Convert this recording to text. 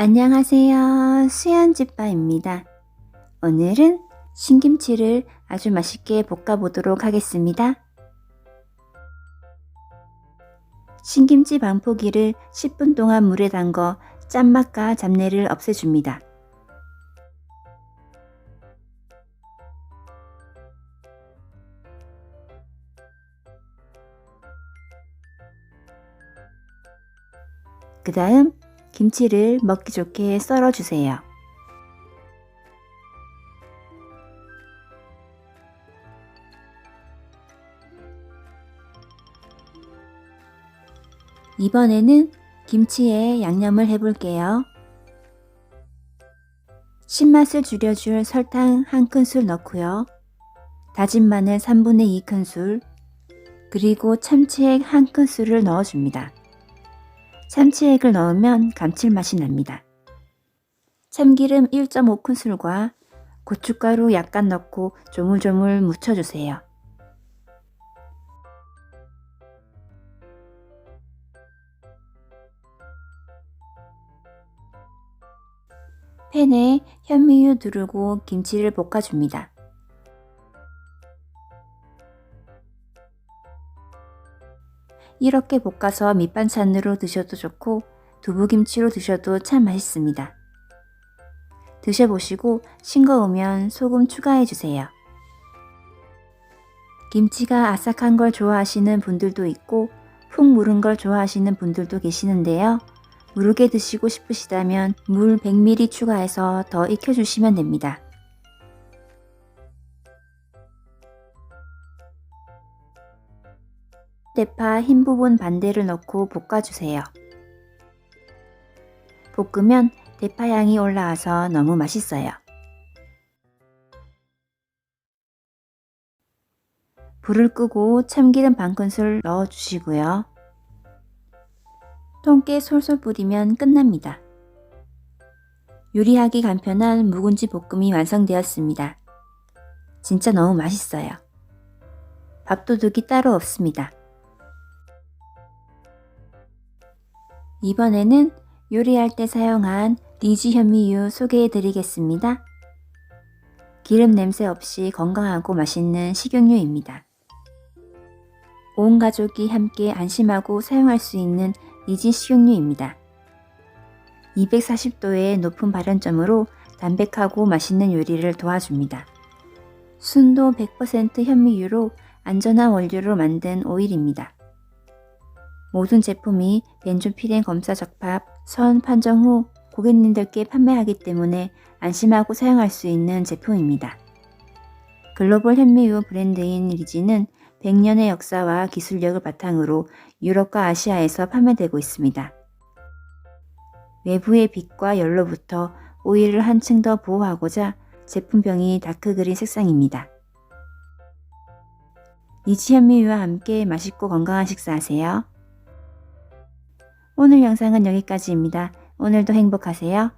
안녕하세요. 수연집바입니다. 오늘은 신김치를 아주 맛있게 볶아보도록 하겠습니다. 신김치 방포기를 10분 동안 물에 담궈 짠맛과 잡내를 없애줍니다. 그 다음 김치를 먹기 좋게 썰어주세요. 이번에는 김치에 양념을 해볼게요. 신맛을 줄여줄 설탕 한 큰술 넣고요. 다진 마늘 3분의 2큰술, 그리고 참치액 한 큰술을 넣어줍니다. 참치액을 넣으면 감칠맛이 납니다. 참기름 1.5큰술과 고춧가루 약간 넣고 조물조물 묻혀주세요. 팬에 현미유 두르고 김치를 볶아줍니다. 이렇게 볶아서 밑반찬으로 드셔도 좋고 두부김치로 드셔도 참 맛있습니다. 드셔보시고 싱거우면 소금 추가해주세요. 김치가 아삭한 걸 좋아하시는 분들도 있고 푹 무른 걸 좋아하시는 분들도 계시는데요. 무르게 드시고 싶으시다면 물 100ml 추가해서 더 익혀주시면 됩니다. 대파 흰 부분 반대를 넣고 볶아주세요. 볶으면 대파 향이 올라와서 너무 맛있어요. 불을 끄고 참기름 반 큰술 넣어주시고요. 통깨 솔솔 뿌리면 끝납니다. 요리하기 간편한 묵은지 볶음이 완성되었습니다. 진짜 너무 맛있어요. 밥도둑이 따로 없습니다. 이번에는 요리할 때 사용한 리지 현미유 소개해 드리겠습니다. 기름 냄새 없이 건강하고 맛있는 식용유입니다. 온 가족이 함께 안심하고 사용할 수 있는 리지 식용유입니다. 240도의 높은 발연점으로 담백하고 맛있는 요리를 도와줍니다. 순도 100% 현미유로 안전한 원료로 만든 오일입니다. 모든 제품이 벤조피렌 검사 적합 선 판정 후 고객님들께 판매하기 때문에 안심하고 사용할 수 있는 제품입니다. 글로벌 현미유 브랜드인 리지는 100년의 역사와 기술력을 바탕으로 유럽과 아시아에서 판매되고 있습니다. 외부의 빛과 열로부터 오일을 한층 더 보호하고자 제품병이 다크그린 색상입니다. 리지 현미유와 함께 맛있고 건강한 식사하세요. 오늘 영상은 여기까지입니다. 오늘도 행복하세요.